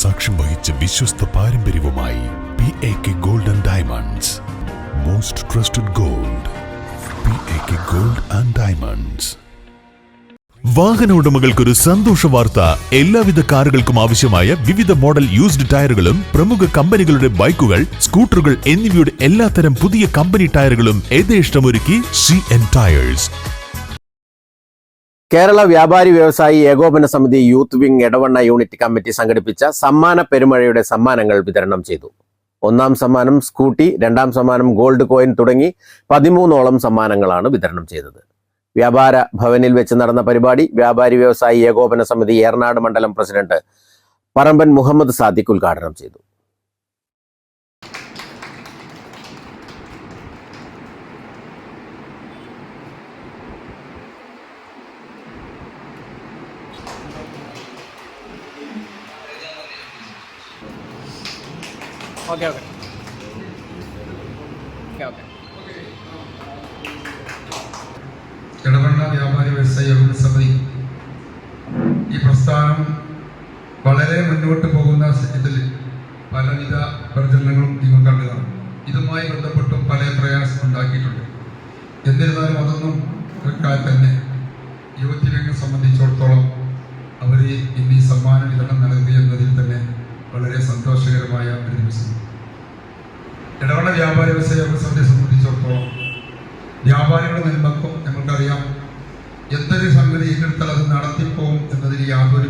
സാക്ഷ്യം വഹിച്ച വിശ്വസ്ത പാരമ്പര്യവുമായി P A K gold and diamonds most trusted gold P A K gold and diamonds വാഹന ഉടമകൾക്കൊരു സന്തോഷ വാർത്ത. എല്ലാവിധ കാറുകൾക്കും ആവശ്യമായ വിവിധ മോഡൽ യൂസ്ഡ് ടയറുകളും പ്രമുഖ കമ്പനികളുടെ ബൈക്കുകൾ സ്കൂട്ടറുകൾ എന്നിവയുടെ എല്ലാത്തരം പുതിയ കമ്പനി ടയറുകളും യഥേഷ്ടമൊരുക്കി സി എൻ ടയേഴ്സ് കേരള വ്യാപാരി വ്യവസായി ഏകോപന സമിതി youth wing Edavanna unit committee സംഘടിപ്പിച്ച സമ്മാന പെരുമഴയുടെ സമ്മാനങ്ങൾ വിതരണം ചെയ്തു. ഒന്നാം സമ്മാനം സ്കൂട്ടി രണ്ടാം സമ്മാനം ഗോൾഡ് കോയിൻ തുടങ്ങി പതിമൂന്നോളം സമ്മാനങ്ങളാണ് വിതരണം ചെയ്തത്. വ്യാപാര ഭവനിൽ വെച്ച് നടന്ന പരിപാടി വ്യാപാരി വ്യവസായി ഏകോപന സമിതി ഏറനാട് മണ്ഡലം പ്രസിഡന്റ് പറമ്പൻ മുഹമ്മദ് സാദിഖ് ഉദ്ഘാടനം ചെയ്തു. Okay okay. Okay okay. Edavanna വ്യാപാരി വ്യവസായ യോഗ സമിതി. ഈ പ്രസ്ഥാനം വളരെ മുന്നോട്ട് പോകുന്ന ഇതിൽ പലവിധ പ്രചരണങ്ങളും നിങ്ങൾ കണ്ടതാണ് ഇതുമായി ബന്ധപ്പെട്ടും പല പ്രയാസം ഉണ്ടാക്കിയിട്ടുണ്ട്. എന്നിരുന്നാലും അതൊന്നും കേൾക്കാൻ തന്നെ യുവതി രംഗം സംബന്ധിച്ചിടത്തോളം അവർ ഇന്ന് ഈ സമ്മാന വിതരണം നൽകുക എന്നതിൽ തന്നെ വളരെ സന്തോഷകരമായ ഒരു വ്യാപാര വ്യവസായ പ്രസവത്തെ സംബന്ധിച്ചിടത്തോളം വ്യാപാരികളുടെ നന്മക്കും ഞങ്ങൾക്കറിയാം എന്തൊരു സംഗതി ഏറ്റെടുത്താൽ അത് നടത്തിപ്പോവും എന്നതിൽ യാതൊരു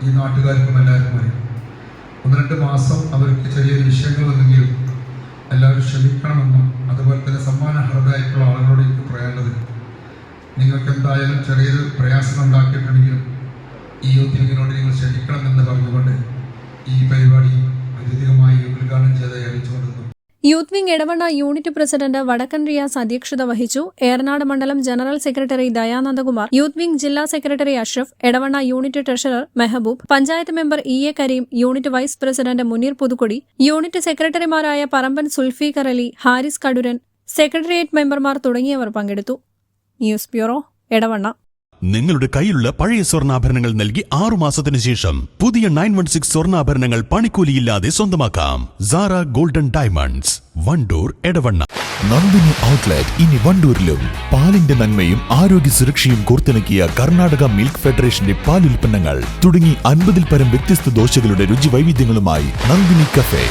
ഈ നാട്ടുകാർക്കും എല്ലാവർക്കും അറിയാം. ഒന്ന് രണ്ട് മാസം അവർക്ക് ചെറിയ വിഷയങ്ങൾ വന്നെങ്കിലും എല്ലാവരും ക്ഷമിക്കണമെന്നും അതുപോലെ തന്നെ സമ്മാനഹർഹരായിട്ടുള്ള ആളുകളോട് എനിക്ക് പറയാനുള്ളത് നിങ്ങൾക്ക് എന്തായാലും ചെറിയൊരു പ്രയാസം ഉണ്ടാക്കിയിട്ടുണ്ടെങ്കിലും ഈ യൂത്ത് ലീഗിനോട് നിങ്ങൾ ക്ഷമിക്കണമെന്ന് പറഞ്ഞുകൊണ്ട് ഈ പരിപാടി ഔദ്യോഗികമായി ഉദ്ഘാടനം ചെയ്തതായി അറിയിച്ചുകൊണ്ടിരുന്നു youth wing Edavanna unit president Vadakkan Riyas അധ്യക്ഷത വഹിച്ചു. ഏറനാട് മണ്ഡലം general secretary Dayanandakumar youth wing ജില്ലാ secretary Ashraf Edavanna unit treasurer Mehaboob panchayat member E A Kareem unit vice president Muneer Puthukkodi unit സെക്രട്ടറിമാരായ പറമ്പൻ സുൽഫീഖർ അലി ഹാരിസ് കടുരൻ സെക്രട്ടേറിയറ്റ് മെമ്പർമാർ തുടങ്ങിയവർ പങ്കെടുത്തു. News bureau Edavanna. നിങ്ങളുടെ കയ്യിലുള്ള പഴയ സ്വർണാഭരണങ്ങൾ നൽകി ആറു മാസത്തിന് ശേഷം പുതിയ നയൻ വൺ സിക്സ് സ്വർണാഭരണങ്ങൾ പണിക്കൂലിയില്ലാതെ സ്വന്തമാക്കാം. Sara golden diamonds Wandoor Edavanna. Nandini outlet ഇനി വണ്ടൂരിലും. പാലിന്റെ നന്മയും ആരോഗ്യ സുരക്ഷയും കോർത്തിണക്കിയ കർണാടക മിൽക്ക് ഫെഡറേഷന്റെ പാലുൽപ്പന്നങ്ങൾ തുടങ്ങി അൻപതിൽ പരം വ്യത്യസ്ത ദോശകളുടെ രുചി വൈവിധ്യങ്ങളുമായി നന്ദിനി കഫേ.